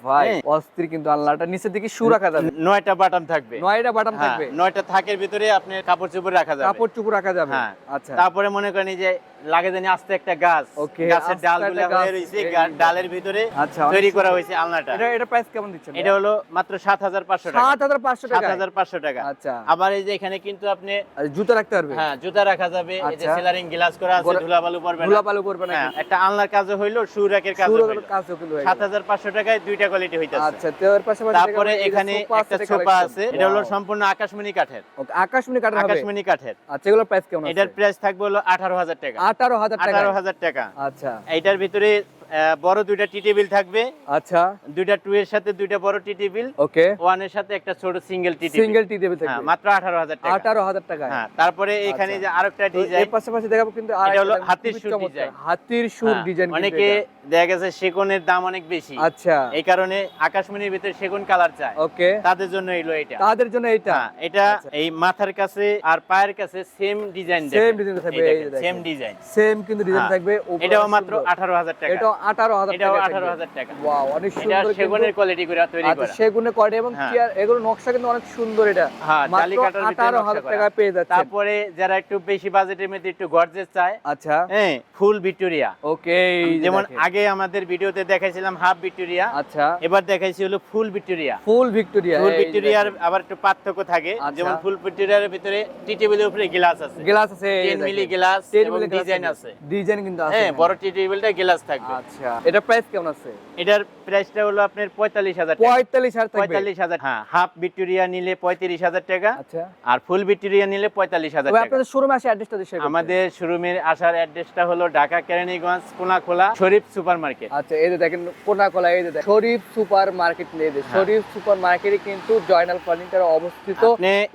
ভাই হ্যাঁ। অস্থির কিন্তু আলনাটা। নিচের দিকে শু রাখা যাবে। নয়টা বাটন থাকবে। নয়টা বাটাম হ্যাঁ, থাকবে। নয়টা থাকের ভিতরে আপনি কাপড় চোপড় রাখা যাবে। কাপড় চুপড় রাখা যাবে। হ্যাঁ আচ্ছা। তারপরে মনে করেন এই যে লাগে জানি আস্তে একটা গাছ। গাছের আস্তে ডাল একটা গুলা গাছ, হয়ে রয়েছে। ডালের ভিতরে আচ্ছা, তৈরি করা হয়েছে আলনাটা। এটা এটা প্রাইস কেমন দিচ্ছেন? এটা হলো মাত্র সাত হাজার পাঁচশো টাকা। সাত হাজার পাঁচশো সাত টাকা হাজার পাঁচশো টাকা। আচ্ছা। আবার এই যে এখানে কিন্তু আপনি জুতো রাখতে পারবে? হ্যাঁ জুতা রাখা যাবে। এই যে আচ্ছা। সেলারিং গ্লাস করা আছে ধুলাবালু পড়বে ধুলা না। পালু করবে না হ্যাঁ একটা আলনার কাজও হইল সুরাকের কাজও শুরু হইল। কাজও কিন্তু হয়ে সাত গেল। হাজার পাঁচশো টাকায় দুইটা কোয়ালিটি হইতাছে। আচ্ছা তো এর পাশাপাশি তারপরে এখানে একটা সোফা আছে এটা হলো সম্পূর্ণ আকাশমণি কাঠের। Okay, আকাশমণি কাঠের হবে? আকাশমণি কাঠের। আচ্ছা এগুলোর প্রাইস কেমন আছে? এটার প্রাইস থাকবে হলো আঠারো হাজার টাকা। আঠারো হাজার টাকা। আঠারো হাজার টাকা। আচ্ছা। এটার ভিতরে বড় দুইটা টি টেবিল থাকবে। আচ্ছা। দুইটা টু এর সাথে দুইটা বড় টি টেবিল। ওকে। ওয়ানের সাথে একটা ছোট single tea single tea table হ্যাঁ থাকবে মাত্র আঠারো হাজার টাকা। আঠারো হাজার টাকা হ্যাঁ তারপরে এখানে যে আরেকটা ডিজাইন এর পাশাপাশি দেখাবো কিন্তু এটা হলো হাতির সুর design। হাতির সুর হ্যাঁ, ডিজাইন অনেকে দেখা গেছে সেগুনের দাম অনেক বেশি। আচ্ছা। এই কারণে আকাশমণির ভিতরে সেগুন কালার চায়। ওকে। তাদের জন্য এলো এটা। তাদের জন্য এটা হ্যাঁ, এটা আচ্ছা। এই মাথার কাছে আর পায়ের কাছে সেম ডিজাইন Same design থাকবে। সেম ডিজাইন সেম কিন্তু ডিজাইন হ্যাঁ, থাকবে এটাও মাত্র সুন্দর। আঠারো হাজার টাকা। এটাও আঠারো হাজার টাকা আঠারো হাজার টাকা। ওয়াও অনেক সুন্দর সেগুনের কোয়ালিটি করে তৈরি আচ্ছা করা। এবং হ্যাঁ। এগুলো নকশা কিন্তু অনেক সুন্দর এটা। হ্যাঁ জালি কাটার আঠারো হাজার টাকা পেয়ে যাচ্ছে তারপরে যারা একটু বেশি বাজেটের মধ্যে একটু গর্জেস চায় আচ্ছা। হ্যাঁ ফুল ভিক্টোরিয়া ওকে যেমন আগে আমাদের ভিডিওতে দেখাইছিলাম হাফ ভিক্টোরিয়া আচ্ছা। এবার দেখাইছি হলো ফুল ভিক্টোরিয়া ফুল ভিক্টোরিয়া ফুল ভিক্টোরিয়ার আবার একটু পার্থক্য থাকে আচ্ছা। যেমন ফুল ভিক্টোরিয়ার ভিতরে টি টেবিলের উপরে গ্লাস আছে। গ্লাস আছে 10 মিলি গ্লাস এবং ডিজাইন আছে। ডিজাইন কিন্তু আছে হ্যাঁ বড় টি টেবিলটা গ্লাস থাকবে। আচ্ছা এটা প্রাইস কেমন আছে? এটার প্রাইসটা হলো আপনার পঁয়তাল্লিশ হাজার পঁয়তাল্লিশ হাজার পঁয়তাল্লিশ হাজার হ্যাঁ হাফ ভিক্টোরিয়া নিলে পঁয়ত্রিশ হাজার টাকা আচ্ছা। আর ফুল ভিক্টোরিয়া নিলে পঁয়তাল্লিশ হাজার টাকা। আপনাদের শোরুমে অ্যাড্রেসটা করতে। আমাদের শোরুমের আসার অ্যাড্রেসটা হলো ঢাকা কেরানীগঞ্জ কোনাখোলা শরীফ সুপার মার্কেট আচ্ছা এই যে দেখেন কোনা কোলা এই যে দেখেন শরীফ সুপার মার্কেট নিয়ে হ্যাঁ। শরীফ সুপার মার্কেটে কিন্তু জয়নাল ফার্নিচার অবস্থিত।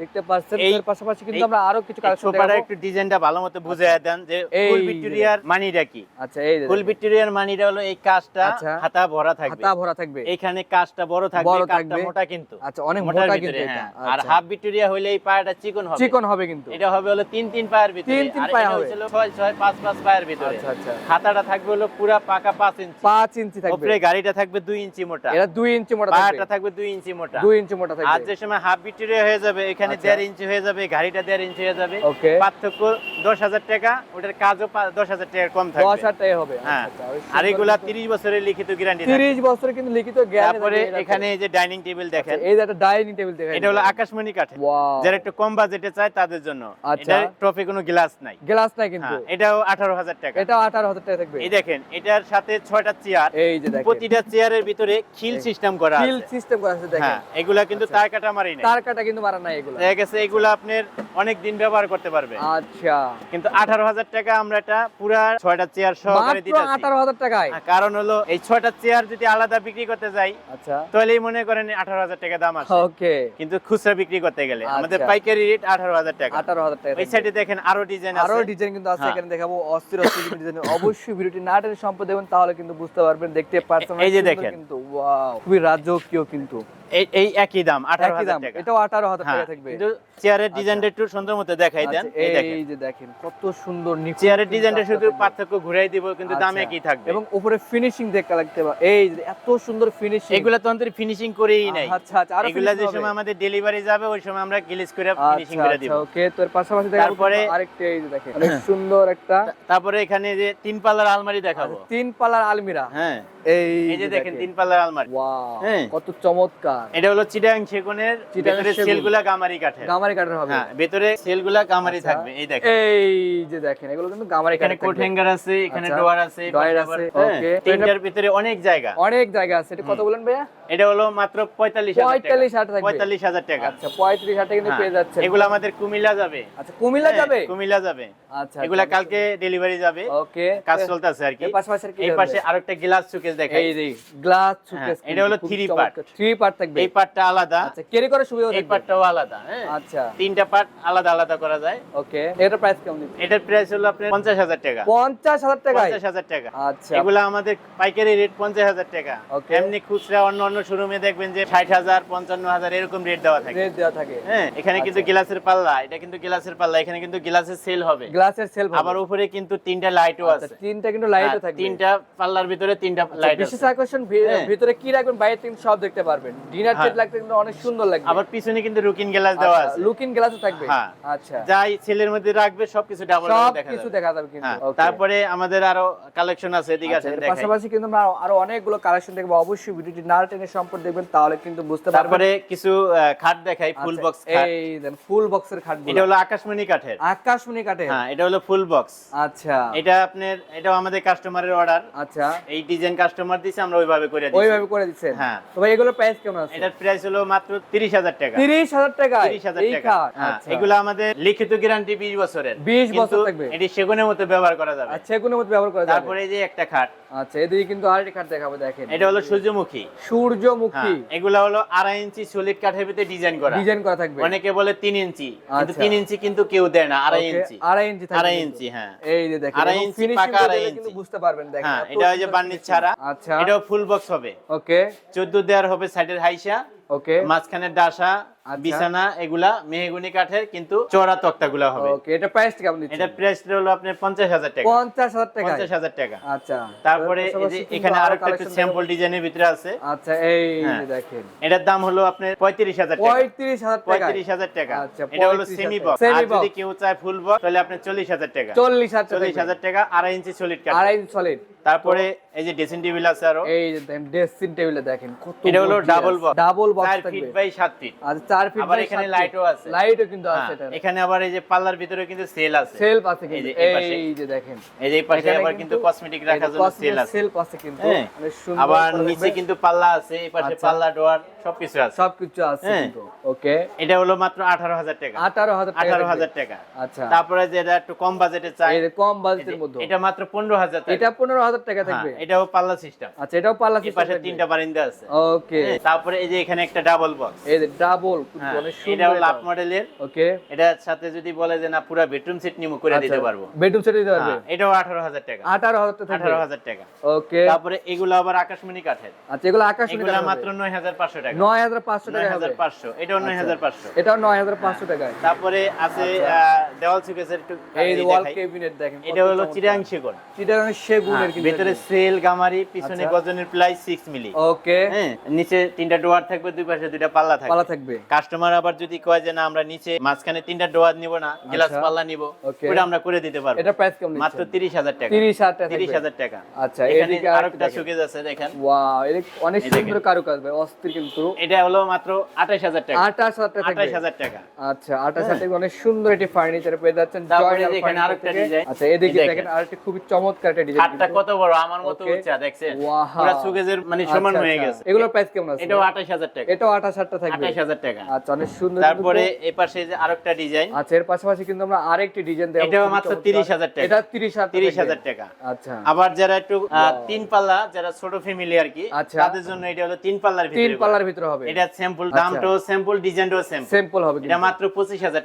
দেখতে পাচ্ছেন এর পাশাপাশি কিন্তু আমরা আরও কিছু কালেকশন একটু ডিজাইনটা ভালো মতো বুঝিয়ে দেন যে ফুল ভিক্টোরিয়ার মানিটা কি। আচ্ছা এই ফুল ভিক্টোরিয়ার মানিটা হলো এই কাজটা আচ্ছা। হাতা ভরা থাকবে। হাতা ভরা থাকবে। এইখানে কাজটা বড় থাকবে কাজটা থাকবে। মোটা কিন্তু। আচ্ছা অনেক মোটা কিন্তু হ্যাঁ। আর আচ্ছা। হাফ ভিক্টোরিয়া হইলে এই পায়াটা চিকন হবে। চিকন হবে কিন্তু। এটা হবে হলো তিন তিন পায়ের ভিতরে। তিন তিন পায়া হবে। হচ্ছিল ছয় ছয় পাঁচ পাঁচ পায়ের ভিতরে। আচ্ছা আচ্ছা। হাতাটা থাকবে হলো পুরা পাকা পাঁচ ইঞ্চি। পাঁচ ইঞ্চি থাকবে। উপরে গাড়িটা থাকবে দুই ইঞ্চি মোটা। এটা দুই ইঞ্চি মোটা পায়াটা থাকবে থাকবে দুই ইঞ্চি মোটা। দুই ইঞ্চি মোটা আর যে সময় হাফ ভিক্টোরিয়া হয়ে যাবে এখানে আচ্ছা। দেড় ইঞ্চি হয়ে যাবে গাড়িটা দেড় ইঞ্চি হয়ে যাবে। ওকে। পার্থক্য দশ হাজার টাকা ওটার কাজও পা- দশ হাজার টাকা কম থাকবে। হাজার টাকা হবে। হ্যাঁ। আচ্ছা, আচ্ছা, আর এগুলা কিন্তু- তিরিশ বছরের লিখিত গ্যারান্টি তিরিশ বছর কিন্তু লিখিত গ্যারান্টি তারপরে এখানে এই যে ডাইনিং টেবিল দেখেন এই যে একটা ডাইনিং টেবিল দেখেন। এটা হলো আকাশমণি কাঠে যারা একটু কম বাজেটে চায় তাদের জন্য। আচ্ছা। এটা ট্রফি কোনো গ্লাস নাই। গ্লাস নাই কিন্তু। হ্যাঁ এটাও আঠারো হাজার টাকা। এটা আঠারো হাজার টাকা থাকবে। এই দেখেন এটার সাথে ছয়টা চেয়ার এই যে দেখেন। প্রতিটা চেয়ারের ভিতরে খিল সিস্টেম করা আছে। সিস্টেম করা আছে দেখেন। হ্যাঁ এগুলা কিন্তু আচ্ছা। তার কাটা মারি নাই। তার কাটা কিন্তু মারা নাই এগুলো। দেখা গেছে এগুলা আপনার অনেক দিন ব্যবহার করতে পারবে। আচ্ছা। কিন্তু আঠারো হাজার টাকা আমরা এটা পুরা ছয়টা চেয়ার সহকারে মাত্র দিতেছি। আঠারো হাজার টাকায় কারণ হলো এই ছয়টা চেয়ার যদি আলাদা বিক্রি করতে যাই আচ্ছা। তাহলেই মনে করেন আঠারো হাজার টাকা দাম আছে। ওকে। কিন্তু খুচরা বিক্রি করতে গেলে আমাদের আচ্ছা। পাইকারি রেট আঠারো হাজার টাকা। আঠারো হাজার টাকা। এই। সাইডে দেখেন আরও ডিজাইন আরও ডিজাইন কিন্তু আছে হ্যাঁ। এখানে দেখাবো অস্থির অস্থির ডিজাইন অবশ্যই ভিডিওটি না টেনে সম্পদ দেখুন তাহলে কিন্তু বুঝতে পারবেন দেখতে পারছেন এই যে দেখেন। কিন্তু ওয়াও খুবই রাজকীয় কিন্তু। এই এই একই দাম আঠারো একই হাজার দাম টাকা। এটাও হ্যাঁ টাকা থাকবে। কিন্তু চেয়ারের ডিজাইনটা একটু সুন্দর মতো দেখাই দেন আচ্ছা, এই দেখেন। এই যে দেখেন কত সুন্দর নিখুঁত চেয়ারের ডিজাইনটা শুধু পার্থক্য ঘুরাই দিব কিন্তু দাম আচ্ছা। একই থাকবে। এবং উপরে ফিনিশিং দেখতে লাগতে এই যে এত সুন্দর ফিনিশিং এগুলা তো আমাদের ফিনিশিং করেই নাই। আচ্ছা আচ্ছা আরও এগুলা যে সময় আমাদের ডেলিভারি যাবে ওই সময় আমরা গ্লিস করে ফিনিশিং আচ্ছা করে দিব। আচ্ছা ওকে তোর পাশাপাশি দেখাবো তারপরে- আরেকটা এই যে দেখেন অনেক সুন্দর একটা তারপরে এখানে যে তিন পাল্লার আলমারি দেখাবো। তিন পাল্লার আলমিরা। হ্যাঁ। এই এই যে দেখেন তিন পাল্লার আলমারি। হ্যাঁ। কত চমৎকার। এটা হলো চিটাং সেগুনের চিটাগাং ভিতরে সেলগুলা গামারি কাঠের। গামারি কাঠের হবে। হ্যাঁ ভেতরে সেলগুলা গামারি আচ্ছা। থাকবে এই দেখেন। এই যে দেখেন এগুলো কিন্তু গামারি এখানে কোট হ্যাঙ্গার আছে এখানে আচ্ছা, আছে আছে, হ্যাঁ, তিনটার ভিতরে অনেক জায়গা। অনেক জায়গা আছে। এটা কত বলেন ভাইয়া? এটা হলো মাত্র পঁয়তাল্লিশ পঁয়তাল্লিশ হাজার পঁয়তাল্লিশ হাজার টাকা। আচ্ছা পঁয়ত্রিশ হাজার টাকা হ্যাঁ, পেয়ে যাচ্ছে এগুলো আমাদের কুমিল্লা যাবে। আচ্ছা কুমিল্লা হ্যাঁ, যাবে? কুমিল্লা যাবে। আচ্ছা এগুলা কালকে ডেলিভারি যাবে। ওকে। কাজ চলতেছে আর কি। আর এই? পাশে আরেকটা গ্লাস সুকেস দেখাই। এই যে গ্লাস হ্যাঁ, সুকেস এটা হলো three part। থ্রি পার্ট থাকবে? এই পার্টটা আলাদা। আচ্ছা ক্যারি করার সুবিধা এই পার্টটাও আলাদা হ্যাঁ। আচ্ছা। তিনটা পার্ট আলাদা আলাদা করা যায়। ওকে এটার প্রাইস কেমন দিচ্ছে এটার প্রাইস হলো আপনার পঞ্চাশ হাজার টাকা। পঞ্চাশ হাজার টাকায়? পঞ্চাশ হাজার টাকা। আচ্ছা। এগুলা আমাদের পাইকারি রেট পঞ্চাশ হাজার টাকা. এমনি খুচরা অন্য অন্য শোরুমে দেখবেন যে ষাট হাজার পঞ্চান্ন হাজার এরকম রেট দেওয়া থাকে। রেট দেওয়া থাকে। হ্যাঁ এখানে কিন্তু আচ্ছা। গ্লাসের পাল্লা এটা কিন্তু গ্লাসের পাল্লা এখানে কিন্তু গ্লাসের সেল হবে। গ্লাসের সেল আবার উপরে কিন্তু তিনটা লাইটও আছে। তিনটা কিন্তু লাইটও হ্যাঁ, থাকবে। তিনটা পাল্লার ভিতরে তিনটা আচ্ছা, লাইট বিশেষ আকর্ষণ হ্যাঁ। ভিতরে কি রাখবেন? বাইরে থেকে সব দেখতে পারবেন। ডিনার হ্যাঁ। সেট লাগতে কিন্তু অনেক সুন্দর লাগবে। আবার পিছনে কিন্তু রুকিন গ্লাস দেওয়া আছে। লুকিং গ্লাসও থাকবে। হ্যাঁ। আচ্ছা। যাই সেলের মধ্যে রাখবে সবকিছু ডাবল দেখা কিছু যাবে। দেখা যাবে কিন্তু। তারপরে আমাদের আরও কালেকশন আছে এদিকে আচ্ছা, আছে পাশাপাশি কিন্তু আমরা আরও অনেকগুলো কালেকশন দেখব। অবশ্যই ভিডিওটি না টেনে সম্পর্ক দেখবেন তাহলে কিন্তু বুঝতে পারবেন। তারপরে কিছু খাট দেখাই ফুল আচ্ছা, বক্স খাট। এই দেন ফুল বক্সের খাট এটা হলো আকাশমণি কাঠের। আকাশমণি কাটে হ্যাঁ এটা হলো ফুল বক্স আচ্ছা। এটা আপনার এটাও আমাদের কাস্টমারের অর্ডার আচ্ছা। এই ডিজাইন কাস্টমার দিছে আমরা ওইভাবে করে দিই ওইভাবে করে দিচ্ছেন? হ্যাঁ। তো ভাই এগুলোর প্রাইস কেমন আছে? এটার প্রাইস হলো মাত্র তিরিশ হাজার টাকা। তিরিশ হাজার টাকা? তিরিশ হাজার এই টাকা হ্যাঁ, আচ্ছা। এগুলো আমাদের লিখিত গ্যারান্টি বিশ বছরের। 20 বছর থাকবে। এটি সেগুনের মতো ব্যবহার করা যাবে। আচ্ছা সেগুনের মতো ব্যবহার করা যাবে। তারপরে এই যে একটা খাট। আচ্ছা এদিকে কিন্তু আরেকটি খাট দেখাবো দেখেন। এটা হলো সূর্যমুখী। সূর্যমুখী। হ্যাঁ, এগুলা হলো আড়াই ইঞ্চি সলিড কাঠের ভিতরে ডিজাইন করা। ডিজাইন করা থাকবে। অনেকে বলে তিন ইঞ্চি কিন্তু আচ্ছা। তিন ইঞ্চি কিন্তু কেউ দেয় না আড়াই ইঞ্চি। আড়াই ইঞ্চি আড়াই ইঞ্চি হ্যাঁ। এই যে দেখেন আড়াই ইঞ্চি, পাকা আড়াই ইঞ্চি। কিন্তু বুঝতে পারবেন দেখেন হ্যাঁ এটা বার্নিশ ছাড়া। আচ্ছা। এটাও ফুল বক্স হবে। ওকে। চোদ্দ দেওয়ার হবে সাইডের হাইসা। ওকে। মাঝখানের ডাসা। বিছানা এগুলা মেহগুনি কাঠের কিন্তু তক্তাগুলা হবে। ওকে এটা প্রাইস কেমন দিচ্ছেন? এটা প্রাইস হলো আপনার পঞ্চাশ হাজার টাকা। পঞ্চাশ হাজার টাকা পঞ্চাশ হাজার টাকা। আচ্ছা। তারপরে এই যে এখানে আরও একটু স্যাম্পল ডিজাইনের ভিতরে আছে। আচ্ছা এই হ্যাঁ। দেখেন। এটার দাম হলো আপনার পঁয়ত্রিশ হাজার টাকা। পঁয়ত্রিশ হাজার টাকা পঁয়ত্রিশ হাজার টাকা। আচ্ছা, এটা হলো সেমি বক্স আর যদি কেউ চায় ফুল বক্স তাহলে আপনার চল্লিশ হাজার টাকা। চল্লিশ হাজার চল্লিশ টাকা হাজার টাকা আড়াই ইঞ্চি সলিড কাঠ আড়াই সলিড তারপরে এই যে ড্রেসিং টেবিল আছে আরও। এই যে দেখেন ড্রেসিং টেবিলে দেখেন কত এটা হলো ডাবল বক্স ডাবল বক্স চার থাকবে। ফিট বাই সাত ফিট আচ্ছা চার ফিট আবার এখানে লাইটও আছে। লাইটও কিন্তু আছে হ্যাঁ, এটা এখানে আবার এই যে পাল্লার ভিতরে কিন্তু সেল আছে। সেলফ আছে কিন্তু। এই যে দেখেন। এই যে পাশে আবার কিন্তু কসমেটিক রাখার জন্য সেল আছে। সেলফ আছে কিন্তু। হ্যাঁ। আবার নিচে কিন্তু পাল্লা আছে এই পাশে আচ্ছা। পাল্লা ডোয়ার সবকিছু আছে। সবকিছু আছে হ্যাঁ। কিন্তু। ওকে। এটা হলো মাত্র আঠারো হাজার টাকা। আঠারো হাজার টাকা আঠারো থাকবে। হাজার টাকা। আচ্ছা। তারপরে যেটা একটু কম বাজেটে চাই কম বাজেটের মধ্যে। এটা মাত্র পনেরো হাজার টাকা। এটা পনেরো হাজার টাকা থাকবে এটাও পাল্লা সিস্টেম আচ্ছা এটাও পাল্লা এই পাশে তিনটা বারিন্দা আছে। ওকে। তারপরে এই যে এখানে একটা ডাবল বক্স এই যে ডাবল এটা হলো আপ মডেলের ওকে। এটার সাথে যদি বলে যে না পুরো বেডরুম সেট নিমু করে দিতে পারব। বেডরুম সেট দিতে পারবে? হ্যাঁ, এটাও আঠারো হাজার টাকা। আঠারো হাজার টাকা থাকবে। আঠারো হাজার টাকা। ওকে। তারপরে এগুলো আবার আকাশমণি কাঠের। আচ্ছা এগুলো মাত্র টাকা। টাকা এটাও এটাও তারপরে আছে দেওয়াল সুকেসের এই ওয়াল ক্যাবিনেট দেখেন এটা হলো চিরাং সেগুন। সেগুনের কিন্তু ভেতরে সেল গামারি পিছনে আচ্ছা। গজনের প্রায় সিক্স মিলি ওকে। হ্যাঁ নিচে তিনটা ডোয়ার থাকবে দুই পাশে দুইটা পাল্লা থাকবে। পালা থাকবে। কাস্টমার আবার যদি কয় যে না আমরা নিচে মাঝখানে তিনটা ডোয়ার নিব না গ্লাস আচ্ছা। পাল্লা নিব. ওটা আমরা করে দিতে পারব। এটা প্রাইস কেমন মাত্র তিরিশ হাজার টাকা। তিরিশ হাজার টাকা তিরিশ থাকবে। হাজার টাকা। আচ্ছা এখানে আরও আরেকটা। সুকেজ আছে দেখেন। ওয়াও এটা অনেক। সুন্দর কারুকাজ ভাই অস্থির কিন্তু। এটা হলো মাত্র আঠাশ হাজার টাকা। আঠাশ হাজার টাকা আঠাশ থাকবে হাজার টাকা। আচ্ছা আঠাশ হাজার টাকা অনেক সুন্দর একটি ফার্নিচার পেয়ে যাচ্ছেন। যে এখানে আরেকটা design। আচ্ছা এদিকে দেখেন। আরেকটি খুবই চমৎকার একটা ডিজাইন হাতটা কত বড়? আমার মতো. উচ্চা দেখছেন. পুরো সুকেজের মানে সমান হয়ে গেছে। এগুলোর প্রাইস কেমন আছে? এটাও আঠাশ হাজার টাকা। এটাও আঠাশ হাজার টাকা থাকবে। আঠাশ হাজার টাকা। আচ্ছা অনেক সুন্দর তারপরে এই পাশে যে আরেকটা ডিজাইন আচ্ছা এর পাশাপাশি কিন্তু আমরা আরেকটি ডিজাইন এটাও খুবই মাত্র চমৎকার। 30,000 টাকা। এটা টাকা। আচ্ছা। আবার যারা একটু তিন পাল্লা যারা ছোট ফ্যামিলি আর কি আচ্ছা। তাদের জন্য এটা হলো তিন পাল্লার ভিতরে তিন পাল্লার ভিতরে হবে। এটা স্যাম্পল। দামটাও স্যাম্পল ডিজাইনটাও স্যাম্পল হবে এটা মাত্র টাকা।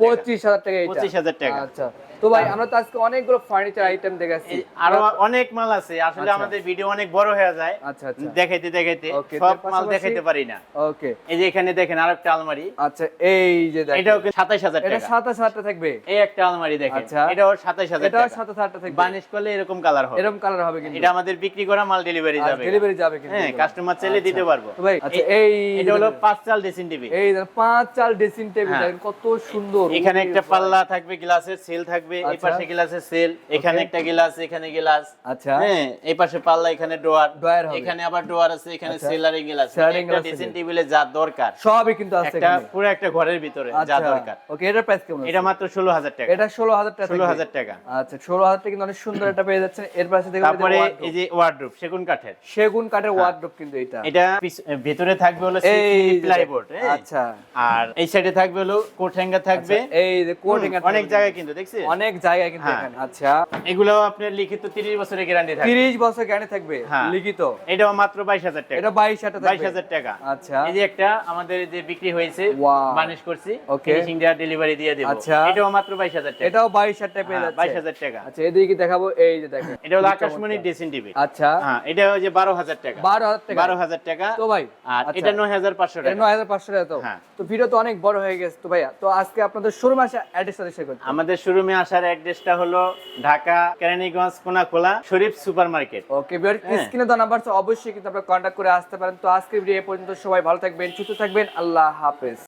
টাকা এটা। টাকা। আচ্ছা। তো ভাই আমরা তো আজকে অনেকগুলো ফার্নিচার আইটেম দেখাচ্ছি। আরও অনেক মাল আছে। আসলে আচ্ছা। আমাদের ভিডিও অনেক বড় হয়ে যায়। আচ্ছা আচ্ছা। দেখাইতে দেখাইতে। সব মাল দেখাইতে পারি না। ওকে এই যে এখানে দেখেন আরেকটা আলমারি। আচ্ছা এই যে দেখেন। এটাও সাতাইশ হাজার এটা টাকা। সাতাশ হাজার থাকবে। এই একটা আলমারি দেখেন। আচ্ছা। এটাও সাতাইশ হাজার এটাও টাকা। সাতাশ হাজার থাকবে। বানিশ করলে এরকম কালার হবে। এরকম কালার হবে কিন্তু। এটা আমাদের বিক্রি করা মাল ডেলিভারি যাবে। ডেলিভারি যাবে কিন্তু। হ্যাঁ কাস্টমার চাইলে আচ্ছা। দিতে পারব। ভাই আচ্ছা এই এটা হলো পাঁচ চাল ড্রেসিং টিভি এই পাঁচ চাল ড্রেসিং টেবিল হ্যাঁ। দেখেন কত সুন্দর। এখানে একটা পাল্লা থাকবে গ্লাসের সেল থাকবে। এই আচ্ছা। পাশে গ্লাসের সেল এখানে একটা গ্লাস এখানে গ্লাস আচ্ছা। হ্যাঁ এই পাশে পাল্লা এখানে ডোয়ার ড্রয়ার হবে। এখানে আবার ডোয়ার আছে এখানে। সেলারিং গ্লাস একটা glass ড্রেসিং টেবিলে যা দরকার। সবই কিন্তু আছে একটা পুরো একটা ঘরের ভিতরে যা দরকার। ওকে এটার প্রাইস কেমন এটা মাত্র ষোলো হাজার টাকা। এটা ষোলো হাজার টাকা ষোলো থাকবে। হাজার টাকা। আচ্ছা ষোলো হাজার টাকা কিন্তু অনেক সুন্দর এটা পেয়ে যাচ্ছেন। এর পাশে দেখবেন তারপরে এই যে ওয়ার্ডরোব সেগুন কাঠের। সেগুন কাঠের ওয়ার্ডরোব কিন্তু এটা। এটা ভেতরে থাকবে হলো এই প্লাইবোর্ড আচ্ছা। আর এই সাইডে থাকবে হলো কোট হ্যাঙ্গার থাকবে। আচ্ছা, এই যে কোটিং হুম, অনেক জায়গায় কিন্তু দেখছি অনেক জায়গায় কিন্তু হ্যাঁ। এখানে আচ্ছা। এগুলো আপনার লিখিত তিরিশ বছরের গ্যারান্টি থাকবে। তিরিশ বছর গ্যারান্টি থাকবে হ্যাঁ। লিখিত। এটাও মাত্র বাইশ হাজার টাকা। এটা বাইশ হাজার বাইশ হাজার টাকা। আচ্ছা। এই যে একটা আমাদের যে বিক্রি হয়েছে বানিশ করছি. ফিনিশিং ডেলিভারি দিয়ে দেবো। আচ্ছা। এটাও মাত্র বাইশ হাজার টাকা। এটাও বাইশ হাজার টাকা পেয়ে হ্যাঁ, যাচ্ছে। বাইশ হাজার টাকা। আচ্ছা এদিকে দেখাবো এই যে দেখেন। এটা হলো আকাশমণি। টিভি আচ্ছা। হ্যাঁ এটা হচ্ছে বারো হাজার টাকা। বারো হাজার টাকা। বারো হাজার টাকা। তো ভাই আর আচ্ছা। এটা নয় হাজার পাঁচশো এটা টাকা নয় হাজার পাঁচশো টাকা তো। হ্যাঁ। তো ভিডিও তো অনেক বড় হয়ে গেছে তো ভাইয়া। তো আজকে আপনাদের শোরুমে আসে অ্যাড্রেসটা শেয়ার করতে আমাদের শোরুমে আসার অ্যাড্রেসটা হলো Dhaka Keraniganj Konakhola Sharif super market okay বিয়ার হ্যাঁ। স্ক্রিনে দেওয়া নাম্বার অবশ্যই কিন্তু আপনারা কন্ট্যাক্ট করে আসতে পারেন। তো আজকের ভিডিও এ পর্যন্ত সবাই ভালো থাকবেন সুস্থ থাকবেন। আল্লাহ হাফেজ।